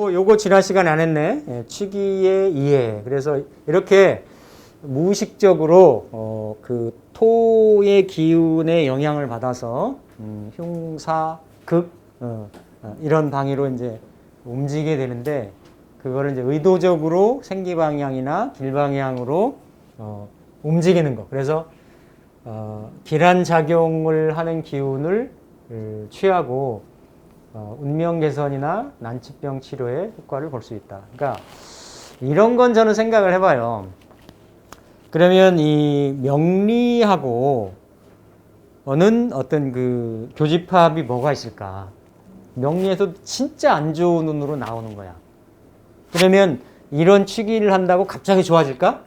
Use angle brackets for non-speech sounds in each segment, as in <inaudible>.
요거, 요거 지난 시간에 안 했네. 예, 취기의 이해. 그래서 이렇게 무의식적으로 어, 그 토의 기운의 영향을 받아서 음, 흉사, 극 어, 어, 이런 방위로 이제 움직이게 되는데 그거를 이제 의도적으로 생기 방향이나 길 방향으로 어, 움직이는 거. 그래서 어, 기란 작용을 하는 기운을 음, 취하고 어, 운명 개선이나 난치병 치료에 효과를 볼 수 있다. 그러니까 이런 건 저는 생각을 해봐요. 그러면 이 명리하고 어는 어떤 그 교집합이 뭐가 있을까? 명리에서 진짜 안 좋은 눈으로 나오는 거야. 그러면 이런 취기를 한다고 갑자기 좋아질까?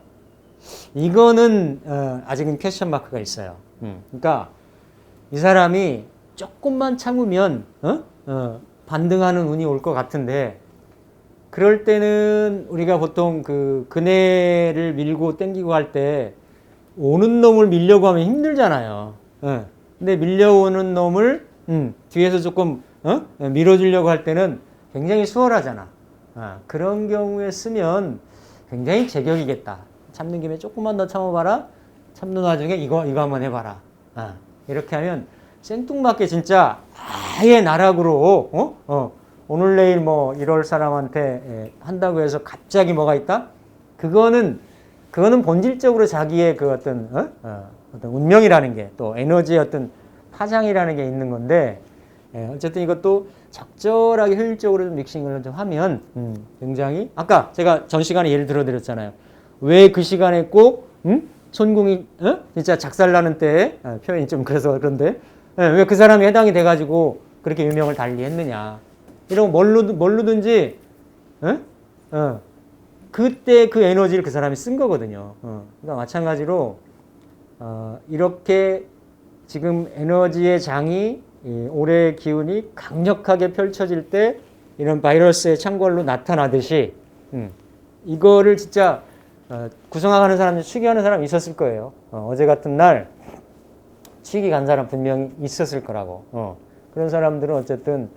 이거는 어, 아직은 퀘스천 마크가 있어요. 그러니까 이 사람이 조금만 참으면 어? 어, 반등하는 운이 올 것 같은데 그럴 때는 우리가 보통 그 그네를 밀고 땡기고 할 때 오는 놈을 밀려고 하면 힘들잖아요. 어. 근데 밀려오는 놈을 음, 뒤에서 조금 어? 밀어주려고 할 때는 굉장히 수월하잖아. 아, 그런 경우에 쓰면 굉장히 제격이겠다. 참는 김에 조금만 더 참아봐라. 참는 와중에 이거 이거 한번 해봐라. 아, 이렇게 하면 생뚱맞게 진짜 아예 나락으로 어? 어, 오늘 내일 뭐 이럴 사람한테 예, 한다고 해서 갑자기 뭐가 있다? 그거는 그거는 본질적으로 자기의 그 어떤 어? 어, 어떤 운명이라는 게 또 에너지의 어떤 파장이라는 게 있는 건데 예, 어쨌든 이것도 적절하게 효율적으로 좀 믹싱을 좀 하면 음, 굉장히 아까 제가 전 시간에 예를 들어 드렸잖아요. 왜 그 시간에 꼭 음? 손궁이 어? 진짜 작살나는 때에 아, 표현이 좀 그래서 그런데 예, 왜그 사람이 해당이 돼가지고 그렇게 유명을 달리했느냐 이런 거 뭘로 뭘로든지 어? 어. 그때 그 에너지를 그 사람이 쓴 거거든요. 어. 그러니까 마찬가지로 어, 이렇게 지금 에너지의 장이 이 올해의 기운이 강력하게 펼쳐질 때 이런 바이러스의 창궐로 나타나듯이 음, 이거를 진짜 어, 구성하는 사람, 취기하는 사람이 있었을 거예요. 어, 제 같은 날 취기 간 사람 분명히 있었을 거라고. 어, 그런 사람들은 어쨌든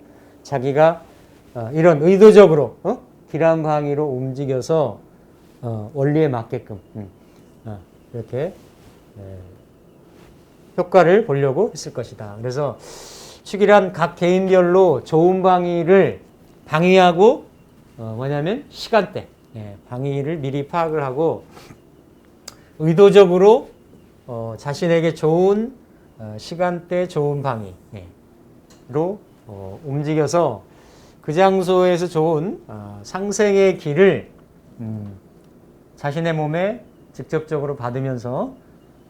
자기가 어, 이런 의도적으로 어? 기란방위로 움직여서 어, 원리에 맞게끔 음, 어, 이렇게 예, 효과를 보려고 했을 것이다. 그래서 축이란 각 개인별로 좋은 방위를 방위하고 어, 뭐냐면 시간대 예, 방위를 미리 파악을 하고 의도적으로 어, 자신에게 좋은 어, 시간대 좋은 방위로 어, 움직여서 그 장소에서 좋은 어, 상생의 길을 음, 자신의 몸에 직접적으로 받으면서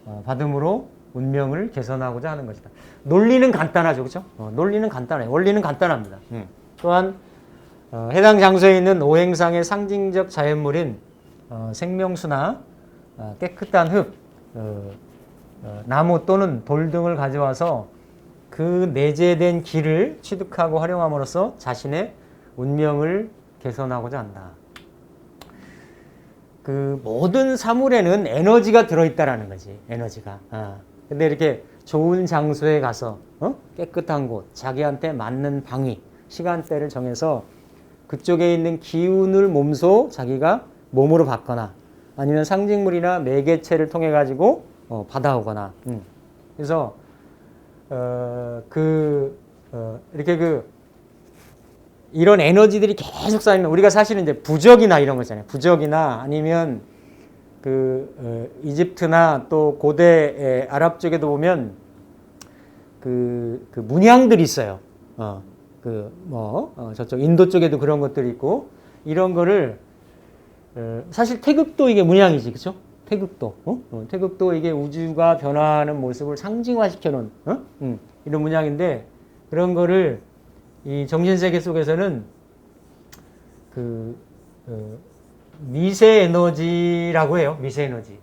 어, 받음으로 운명을 개선하고자 하는 것이다. 논리는 간단하죠, 그렇죠? 어, 논리는 간단해요. 원리는 간단합니다. 또한 어, 해당 장소에 있는 오행상의 상징적 자연물인 어, 생명수나 어, 깨끗한 흙, 어, 어, 나무 또는 돌 등을 가져와서 그 내재된 길을 취득하고 활용함으로써 자신의 운명을 개선하고자 한다. 그 모든 사물에는 에너지가 들어있다라는 거지. 에너지가. 아. 근데 이렇게 좋은 장소에 가서 어? 깨끗한 곳, 자기한테 맞는 방위, 시간대를 정해서 그쪽에 있는 기운을 몸소 자기가 몸으로 받거나 아니면 상징물이나 매개체를 통해 가지고 어, 받아오거나. 음. 그래서 어, 그 어, 이렇게 그 이런 에너지들이 계속 쌓이면 우리가 사실은 이제 부적이나 이런 거 있잖아요. 부적이나 아니면 그 어, 이집트나 또 고대 아랍 쪽에도 보면 그, 그 문양들이 있어요. 어, 그뭐 어, 저쪽 인도 쪽에도 그런 것들이 있고 이런 거를 어, 사실 태극도 이게 문양이지, 그렇죠? 태극도, 어? 어, 태극도 이게 우주가 변화하는 모습을 상징화시켜 놓은 어? 음, 이런 문양인데 그런 거를 이 정신세계 속에서는 그 어, 미세 에너지라고 해요. 미세 에너지.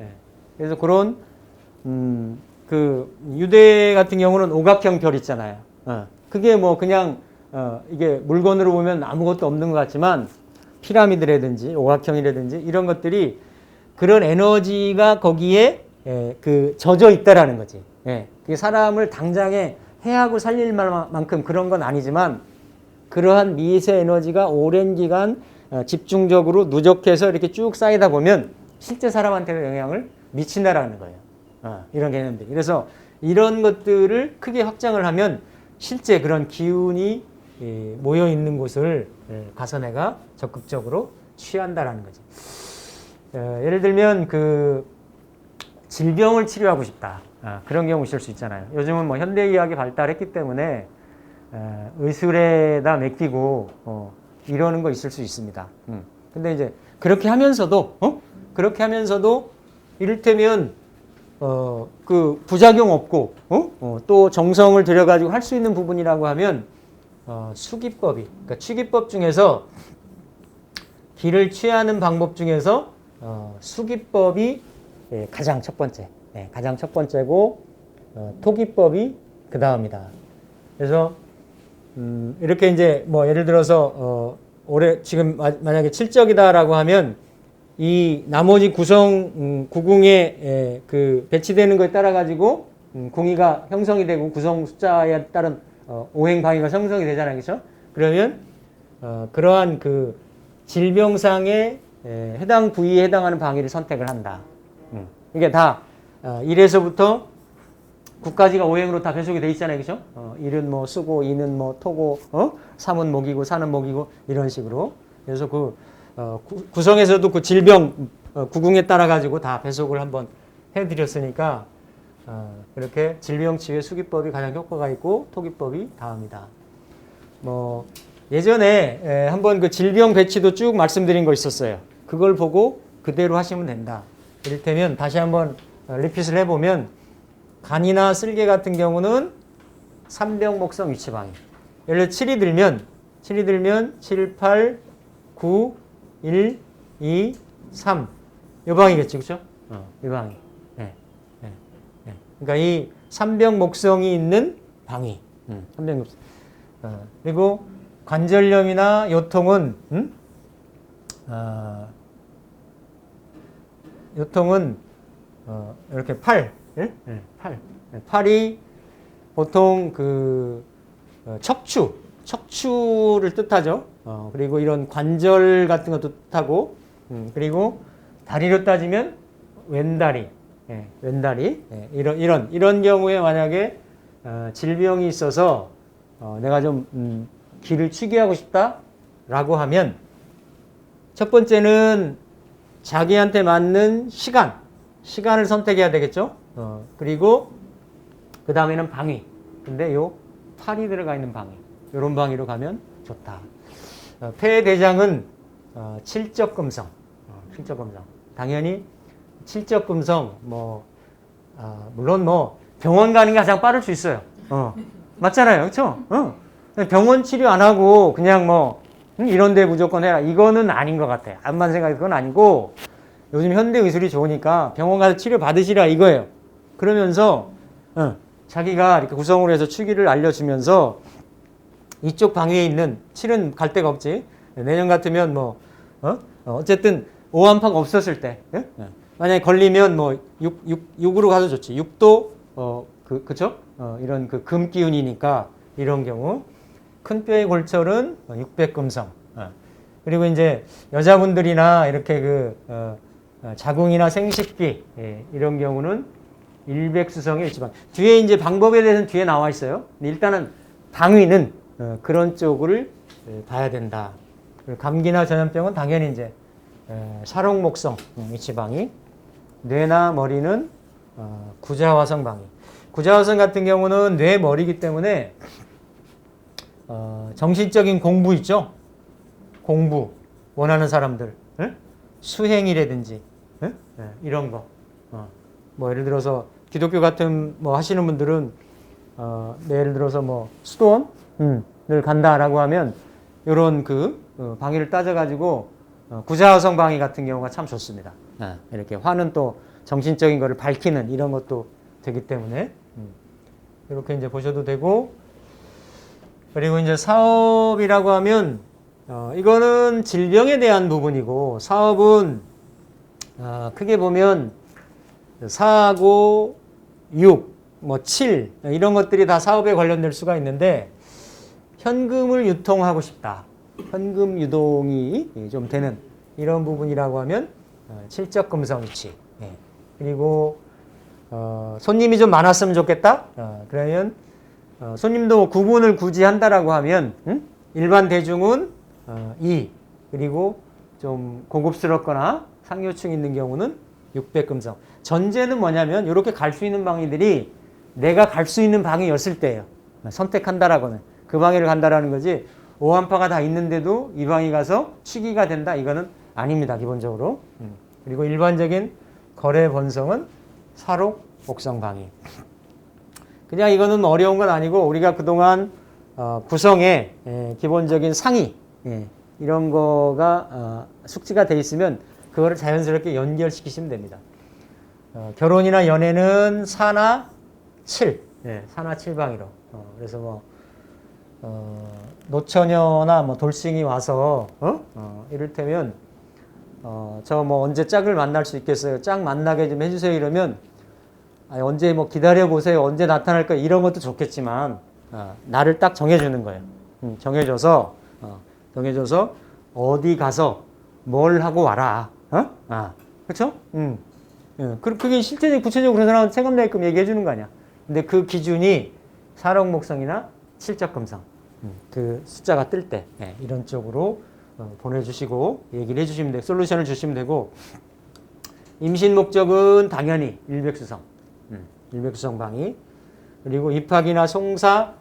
예. 그래서 그런 음, 그 유대 같은 경우는 오각형 별 있잖아요. 어. 그게 뭐 그냥 어, 이게 물건으로 보면 아무것도 없는 것 같지만 피라미드라든지 오각형이라든지 이런 것들이 그런 에너지가 거기에 예, 그 젖어 있다라는 거지. 예, 그게 사람을 당장에 해하고 살릴 만큼 그런 건 아니지만 그러한 미세 에너지가 오랜 기간 어, 집중적으로 누적해서 이렇게 쭉 쌓이다 보면 실제 사람한테도 영향을 미친다라는 거예요. 어, 이런 개념들. 그래서 이런 것들을 크게 확장을 하면 실제 그런 기운이 예, 모여 있는 곳을 예, 가서 내가 적극적으로 취한다라는 거지. 어, 예를 들면 그 질병을 치료하고 싶다. 아, 그런 경우 있을 수 있잖아요. 요즘은 뭐 현대 의학이 발달했기 때문에 어, 의술에다 맡기고 어, 이러는 거 있을 수 있습니다. 음. 근데 이제 그렇게 하면서도 어? 그렇게 하면서도 이를테면 어, 그 부작용 없고 어? 어, 또 정성을 들여가지고 할 수 있는 부분이라고 하면 어, 수기법이 그러니까 취기법 중에서 기를 취하는 방법 중에서 어, 수기법이 예, 가장 첫 번째, 예, 가장 첫 번째고 어, 토기법이 그 다음이다. 그래서 음, 이렇게 이제 뭐 예를 들어서 어, 올해 지금 마- 만약에 칠적이다라고 하면 이 나머지 구성 음, 구궁에 예, 그 배치되는 거에 따라 가지고 음, 궁이가 형성이 되고 구성 숫자에 따른 어, 오행 방위가 형성이 되잖아요, 그렇죠? 그러면 어, 그러한 그 질병상의 에, 해당 부위에 해당하는 방위를 선택을 한다. 음. 이게 다 어, 1에서부터 9까지가 오행으로 다 배속이 돼 있잖아요. 그죠? 어, 1은 뭐 쓰고, 2는 뭐 토고, 어? 3은 목이고, 4는 목이고, 이런 식으로. 그래서 그, 어, 구, 구성에서도 그 질병, 어, 구궁에 따라 가지고 다 배속을 한번 해드렸으니까, 어, 그렇게 질병 치유의 수기법이 가장 효과가 있고, 토기법이 다음이다. 뭐, 예전에 에, 한번 그 질병 배치도 쭉 말씀드린 거 있었어요. 그걸 보고 그대로 하시면 된다. 이를테면 다시 한번 어, 리핏을 해보면 간이나 쓸개 같은 경우는 삼병 목성 위치방위. 예를 들어 7이 들면 7이 들면 7, 8, 9, 1, 2, 3. 요 방이겠지, 그죠? 어, 이 방이. 네, 네, 네. 그러니까 이 삼병 목성이 있는 방위. 음, 삼병 목성. 어, 그리고 관절염이나 요통은 음? 어, 요통은 어, 이렇게 팔, 예? 예, 팔, 예, 팔이 보통 그 어, 척추, 척추를 뜻하죠. 어, 그리고 이런 관절 같은 것도 뜻하고, 음, 그리고 다리로 따지면 왼다리, 예, 왼다리, 예, 이런 이런 이런 경우에 만약에 어, 질병이 있어서 어, 내가 좀 음, 길을 치기하고 싶다라고 하면 첫 번째는 자기한테 맞는 시간, 시간을 선택해야 되겠죠. 어, 그리고 그 다음에는 방위. 근데 요 팔이 들어가 있는 방위. 요런 방위로 가면 좋다. 어, 폐대장은 어, 칠적금성. 어, 칠적금성. 당연히 칠적금성 뭐 아, 물론 뭐 병원 가는 게 가장 빠를 수 있어요. 어, 맞잖아요, 그렇죠? 어. 병원 치료 안 하고 그냥 뭐 음, 이런데 무조건 해라. 이거는 아닌 것 같아요. 암만 생각해도 그건 아니고 요즘 현대 의술이 좋으니까 병원 가서 치료 받으시라 이거예요. 그러면서 어, 자기가 이렇게 구성으로 해서 추기를 알려주면서 이쪽 방위에 있는 칠은 갈 데가 없지. 내년 같으면 뭐 어? 어, 어쨌든 오한파가 없었을 때 예? 예. 만약에 걸리면 뭐 6, 6, 6으로 가도 좋지. 6도 어, 그, 그쵸? 어, 이런 그 금 기운이니까 이런 경우 큰 뼈의 골철은 600금성. 어. 그리고 이제 여자분들이나 이렇게 그 어, 어, 자궁이나 생식기 예, 이런 경우는 일백수성의 일지방. 뒤에 이제 방법에 대해서는 뒤에 나와 있어요. 일단은 방위는 어, 그런 쪽을 예, 봐야 된다. 감기나 전염병은 당연히 이제 에, 사롱목성 음, 위치방위. 뇌나 머리는 어, 구자화성 방위. 구자화성 같은 경우는 뇌 머리이기 때문에 어, 정신적인 공부 있죠? 공부 원하는 사람들 예? 수행이라든지 예? 예, 이런 거. 어, 뭐 예를 들어서 기독교 같은 뭐 하시는 분들은 어, 네, 예를 들어서 뭐 수도원 을 간다라고 하면 이런 그 어, 방위를 따져가지고 어, 구자화성 방위 같은 경우가 참 좋습니다. 예, 이렇게 화는 또 정신적인 거를 밝히는 이런 것도 되기 때문에. 음, 이렇게 이제 보셔도 되고. 그리고 이제 사업이라고 하면 어, 이거는 질병에 대한 부분이고 사업은 아, 크게 보면 4하고 6, 뭐 7, 이런 것들이 다 사업에 관련될 수가 있는데, 현금을 유통하고 싶다. 현금 유동이 좀 되는 이런 부분이라고 하면, 어, 칠적 금성 위치. 예. 그리고, 어, 손님이 좀 많았으면 좋겠다? 어, 그러면, 어, 손님도 구분을 굳이 한다라고 하면, 음? 일반 대중은 어, 2, 그리고 좀 고급스럽거나 상류층 있는 경우는 600 금성. 전제는 뭐냐면 이렇게 갈 수 있는 방이들이 내가 갈 수 있는 방이었을 때예요. 선택한다라고는 그 방에를 간다라는 거지. 오한파가 다 있는데도 이 방에 가서 취기가 된다 이거는 아닙니다 기본적으로. 음. 그리고 일반적인 거래 번성은 사록 옥성 방이. 그냥 이거는 어려운 건 아니고 우리가 그동안 어, 구성에 예, 기본적인 상의 예, 이런 거가 어, 숙지가 돼 있으면 그거를 자연스럽게 연결시키시면 됩니다. 어, 결혼이나 연애는 사나 7, 예, 사나 7방이로. 어, 그래서 뭐 어, 노처녀나 뭐 돌싱이 와서 어? 어, 이를테면 어, 저 뭐 언제 짝을 만날 수 있겠어요? 짝 만나게 좀 해주세요. 이러면 아, 언제 뭐 기다려 보세요. 언제 나타날까 이런 것도 좋겠지만 어, 나를 딱 정해주는 거예요. 음, 정해줘서 어, 정해줘서 어디 가서 뭘 하고 와라. 어? 아, 그렇죠? 음. 예, 그- 그게 실제적인 구체적으로 그런 사람은 세금내게끔 얘기해 주는 거 아니야. 근데 그 기준이 사록목성이나 실적금성 음, 그 숫자가 뜰때 예, 이런 쪽으로 어, 보내주시고 얘기를 해주시면 돼. 솔루션을 주시면 되고 임신 목적은 당연히 일백수성, 음, 일백수성 방이 그리고 입학이나 송사,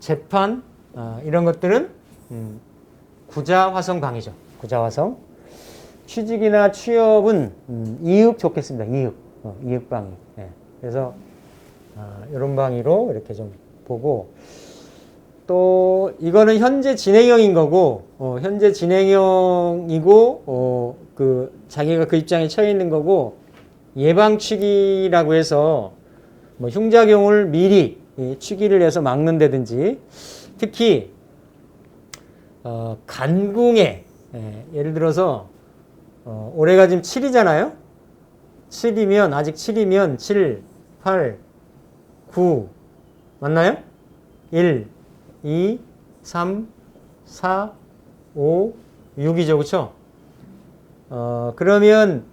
재판 어, 이런 것들은 음, 구자화성 방이죠. 구자화성. 취직이나 취업은 음, 이육 좋겠습니다. 이육, 어, 이육 방이. 예. 그래서 아, 이런 방위로 이렇게 좀 보고 또 이거는 현재 진행형인 거고 어, 현재 진행형이고 어, 그 자기가 그 입장에 처해 있는 거고 예방 취기라고 해서 뭐 흉작용을 미리 이 취기를 해서 막는다든지 특히 어, 간궁에 예, 예를 들어서 어, 올해가 지금 7이잖아요. 7이면 아직 7이면 7, 8, 9 맞나요? 1, 2, 3, 4, 5, 6이죠. 그렇죠? 어, 그러면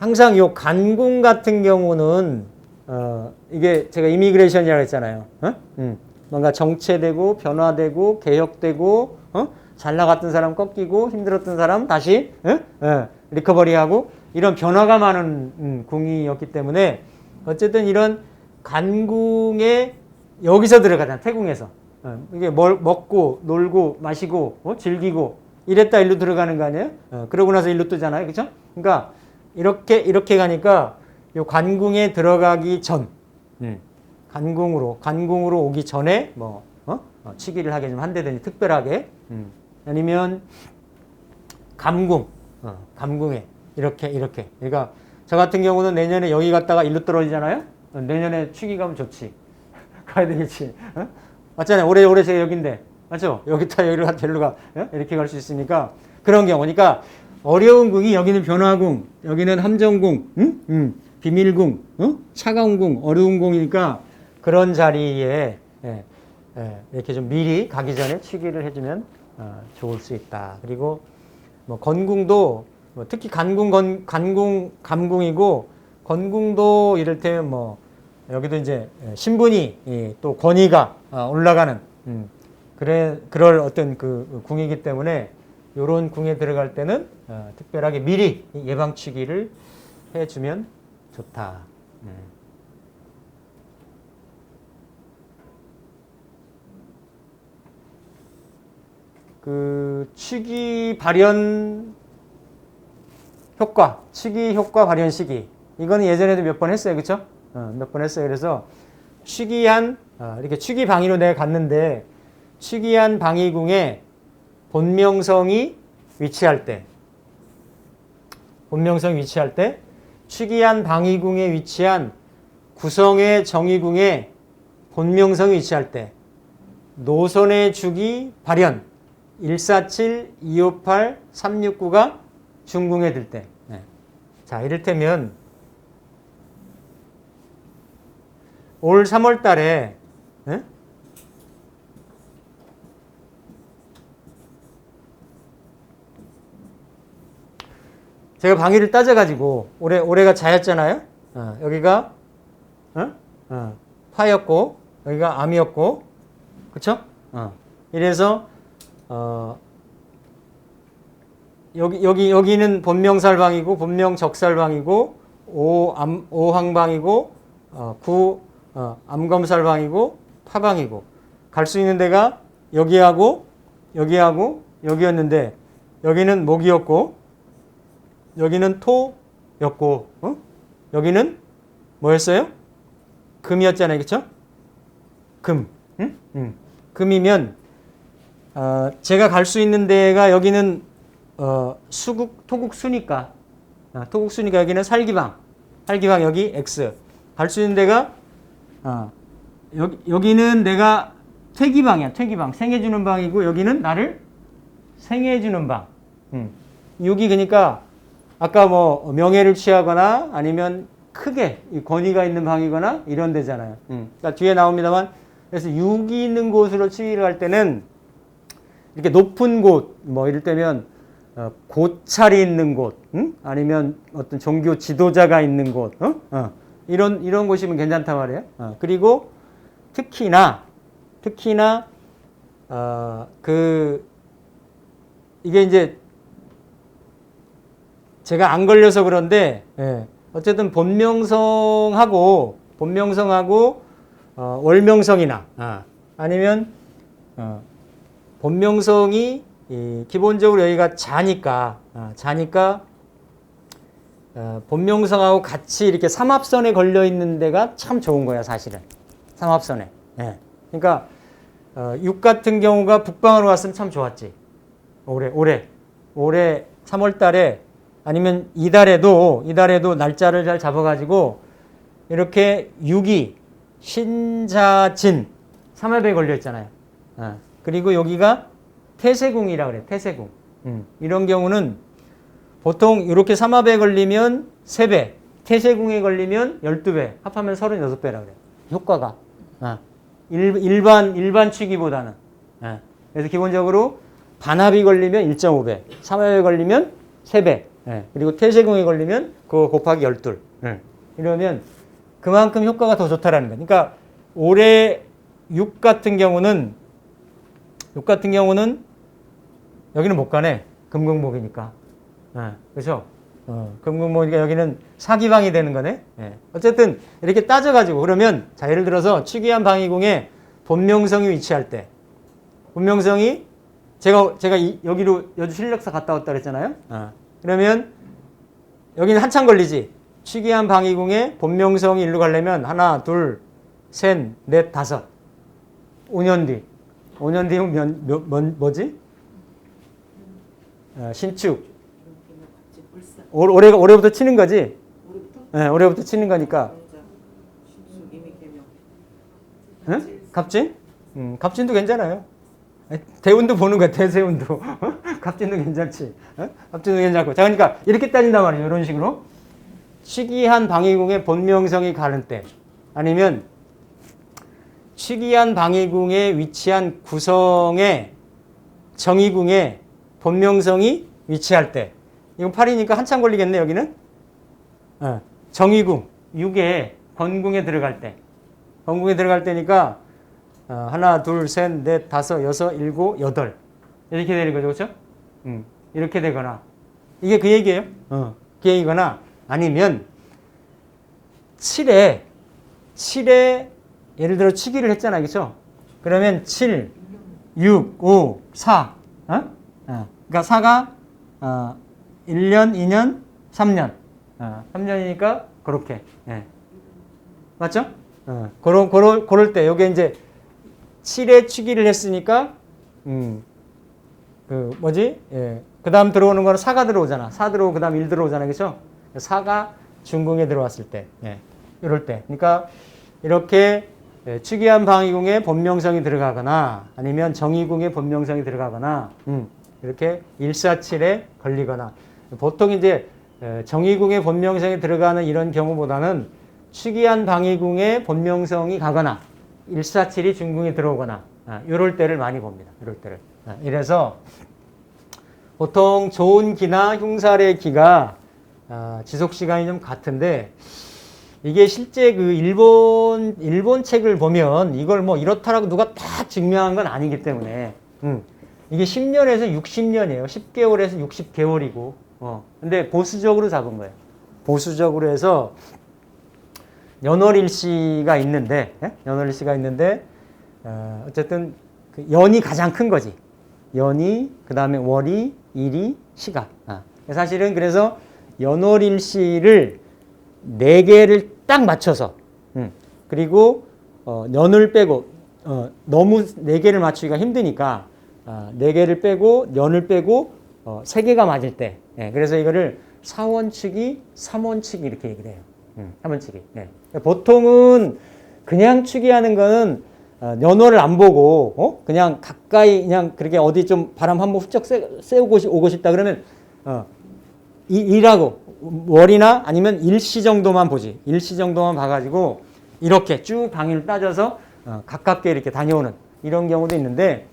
항상 요 간궁 같은 경우는 어, 이게 제가 이미그레이션이라고 했잖아요. 어? 음, 뭔가 정체되고 변화되고 개혁되고 어? 잘 나갔던 사람 꺾이고 힘들었던 사람 다시 어? 어, 리커버리하고 이런 변화가 많은 음, 궁이었기 때문에 어쨌든 이런 간궁에 여기서 들어가잖아 태궁에서 어, 이게 뭘 먹고 놀고 마시고 어? 즐기고 이랬다 일로 들어가는 거 아니에요? 어, 그러고 나서 일로 뜨잖아요, 그렇죠? 그러니까 이렇게 이렇게 가니까 요 관궁에 들어가기 전, 음, 관궁으로 관궁으로 오기 전에 뭐 어? 어, 치기를 하게 좀 한다든지 특별하게 음. 아니면 감궁, 어, 감궁에 이렇게 이렇게. 그러니까 저 같은 경우는 내년에 여기 갔다가 일로 떨어지잖아요. 어, 내년에 취기 가면 좋지. <laughs> 가야 되겠지. 어? 맞잖아요. 올해 올해 제가 여긴데 맞죠? 여기다 여기로 가 데리러 가 어? 이렇게 갈 수 있으니까 그런 경우. 그러니까 어려운 궁이 여기는 변화궁, 여기는 함정궁, 응? 응. 비밀궁, 어? 차가운 궁, 어려운 궁이니까 그런 자리에 예, 예, 이렇게 좀 미리 가기 전에 취기를 해주면 어, 좋을 수 있다. 그리고 뭐 건궁도 뭐 특히 간궁, 건, 간궁, 감궁이고 건궁도 이를테면 뭐 여기도 이제 신분이 예, 또 권위가 어, 올라가는 음, 그래 그럴 어떤 그 궁이기 때문에 요런 궁에 들어갈 때는 어, 특별하게 미리 예방 취기를 해주면 좋다. 네. 그 취기 발현 효과, 취기 효과 발현 시기. 이거는 예전에도 몇 번 했어요, 그렇죠? 몇번 했어요. 그래서 취기한 어, 이렇게 취기 방위로 내가 갔는데 취기한 방위궁에 본명성이 위치할 때, 본명성이 위치할 때 취기한 방위궁에 위치한 구성의 정의궁에 본명성이 위치할 때 노선의 주기 발현 147, 258, 369가 중궁에 들 때. 네. 자, 이를테면 올 3월 달에 예? 제가 방위를 따져가지고 올해 올해가 자였잖아요. 어, 여기가 어? 어, 파였고 여기가 암이었고 그렇죠? 어. 이래서 어, 여기 여기 여기는 본명살방이고 본명 적살방이고 오암 오항방이고 어, 구 어, 암검살 방이고 파방이고 갈 수 있는 데가 여기하고 여기하고 여기였는데 여기는 목이었고 여기는 토였고 어? 여기는 뭐였어요? 금이었잖아요, 그렇죠? 금, 응? 응. 금이면 어, 제가 갈 수 있는 데가 여기는 어, 수국 토국 수니까 아, 토국 수니까 여기는 살기방, 살기방 여기 x 갈 수 있는 데가 어, 여기 여기는 내가 퇴기방이야, 퇴기방 생해주는 방이고 여기는 나를 생해주는 방. 음. 여기 그러니까 아까 뭐 명예를 취하거나 아니면 크게 이 권위가 있는 방이거나 이런 데잖아요. 음. 그러니까 뒤에 나옵니다만 그래서 육이 있는 곳으로 치기를 할 때는 이렇게 높은 곳, 뭐 이럴 때면 어, 고찰이 있는 곳, 응? 아니면 어떤 종교 지도자가 있는 곳, 어? 어. 이런 이런 곳이면 괜찮단 말이에요. 어. 그리고 특히나 특히나 어, 그 이게 이제 제가 안 걸려서 그런데 예, 어쨌든 본명성하고 본명성하고 어, 월명성이나 아, 아니면 어, 본명성이 이, 기본적으로 여기가 자니까 아, 자니까 어, 본명성하고 같이 이렇게 삼합선에 걸려 있는 데가 참 좋은 거야 사실은 삼합선에. 예. 그러니까 어, 6 같은 경우가 북방으로 왔으면 참 좋았지. 올해 올해 올해 3월 달에 아니면 이달에도 이달에도 날짜를 잘 잡아가지고 이렇게 6이 신자진 삼합에 걸려 있잖아요. 어. 그리고 여기가 태세궁이라 그래. 태세궁. 음. 이런 경우는 보통 이렇게 삼합에 걸리면 3배, 태세궁에 걸리면 12배, 합하면 36배라 그래. 효과가. 어. 일, 일반 일반 취기보다는. 예. 그래서 기본적으로 반합이 걸리면 1.5배, 삼합에 걸리면 3배, 예. 그리고 태세궁에 걸리면 그거 곱하기 12. 예. 이러면 그만큼 효과가 더 좋다라는 거예요. 그러니까 올해 6 같은 경우는 6 같은 경우는 여기는 못 가네. 금금목이니까. 예. 그렇죠? 어, 금금목이니까 여기는 사기방이 되는 거네. 예. 어쨌든 이렇게 따져가지고 그러면 자 예를 들어서 취기한 방위궁에 본명성이 위치할 때 본명성이 제가 제가 이- 여기로 여주 실력사 갔다 왔다 그랬잖아요. 어. 그러면 여기는 한참 걸리지. 취기한 방위궁에 본명성이 일로 가려면 하나, 둘, 셋, 넷, 다섯. 5년 뒤. 5년 뒤면 뭐, 뭐지? 어, 신축. 올, 올해, 올해부터 치는 거지? 네, 올해부터 치는 거니까. 응? 갑진? 음, 갑진도 괜찮아요. 대운도 보는 거야, 대세운도. 갑진도 괜찮지. 어? 갑진도 괜찮고. 자, 그러니까 이렇게 따진단 말이에요. 이런 식으로. 취기한 방위궁의 본명성이 가는 때. 아니면 취기한 방위궁에 위치한 구성의 정의궁에 본명성이 위치할 때. 이건 8이니까 한참 걸리겠네, 여기는? 어, 정의궁, 6에 건궁에 들어갈 때. 건궁에 들어갈 때니까 어, 하나, 둘, 셋, 넷, 다섯, 여섯, 일곱, 여덟. 이렇게 되는 거죠. 그렇죠? 음, 이렇게 되거나. 이게 그 얘기예요. 어, 그 얘기거나 아니면 7에 7에 예를 들어 치기를 했잖아. 그렇죠? 그러면 7, 6, 5, 4. 어? 어. 그러니까 4가 어, 1년, 2년, 3년. 어, 3년이니까 그렇게. 예. 맞죠? 어, 그런, 그럴, 그럴 때, 요게 이제 7에 취기를 했으니까, 음, 그, 뭐지? 예. 그 다음 들어오는 거는 4가 들어오잖아. 4 들어오고, 그 다음 1 들어오잖아. 그죠? 4가 중궁에 들어왔을 때, 예. 이럴 때. 그러니까, 이렇게 예, 취기한 방위궁에 본명성이 들어가거나, 아니면 정의궁에 본명성이 들어가거나, 음, 이렇게 147에 걸리거나, 보통 이제 에, 정의궁의 본명성이 들어가는 이런 경우보다는 축이한 방위궁의 본명성이 가거나 147이 중궁에 들어오거나 아, 이럴 때를 많이 봅니다. 이럴 때를. 아, 이래서 보통 좋은 기나 흉살의 기가 아, 지속 시간이 좀 같은데 이게 실제 그 일본 일본 책을 보면 이걸 뭐 이렇다라고 누가 다 증명한 건 아니기 때문에 음, 이게 10년에서 60년이에요. 10개월에서 60개월이고 어 근데 보수적으로 잡은 거예요. 보수적으로 해서 연월일시가 있는데 예? 연월일시가 있는데 어, 어쨌든 그 연이 가장 큰 거지. 연이 그 다음에 월이 일이 시가. 아. 사실은 그래서 연월일시를 네 개를 딱 맞춰서 음, 그리고 어, 년을 빼고 어, 너무 네 개를 맞추기가 힘드니까 아, 네 개를 빼고 년을 빼고 어, 세 개가 맞을 때 예, 그래서 이거를 사원축이 삼원축이 이렇게 얘기를 해요. 음, 삼원축이. 예. 보통은 그냥 축이하는 거는 어, 연월을 안 보고 어? 그냥 가까이 그냥 그렇게 어디 좀 바람 한번 훌쩍 쐬, 시- 오고 싶다 그러면 어, 이, 일하고 월이나 아니면 일시 정도만 보지 일시 정도만 봐가지고 이렇게 쭉 방위를 따져서 어, 가깝게 이렇게 다녀오는 이런 경우도 있는데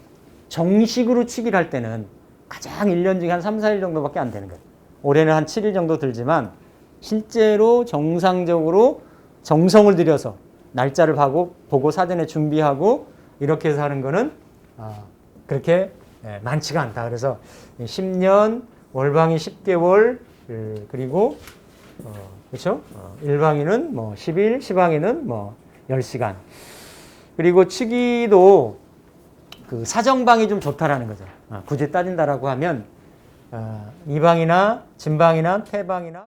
정식으로 치기를 할 때는 가장 1년 중에 한 3, 4일 정도밖에 안 되는 거예요. 올해는 한 7일 정도 들지만 실제로 정상적으로 정성을 들여서 날짜를 보고, 보고 사전에 준비하고 이렇게 해서 하는 거는 아, 그렇게 예, 많지가 않다. 그래서 10년, 월방이 10개월, 그, 그리고 어, 그렇죠? 어, 일방위는 뭐 10일, 시방위는 뭐 10시간. 그리고 치기도 그 사정방이 좀 좋다라는 거죠. 아, 굳이 따진다라고 하면 어, 이방이나 진방이나 태방이나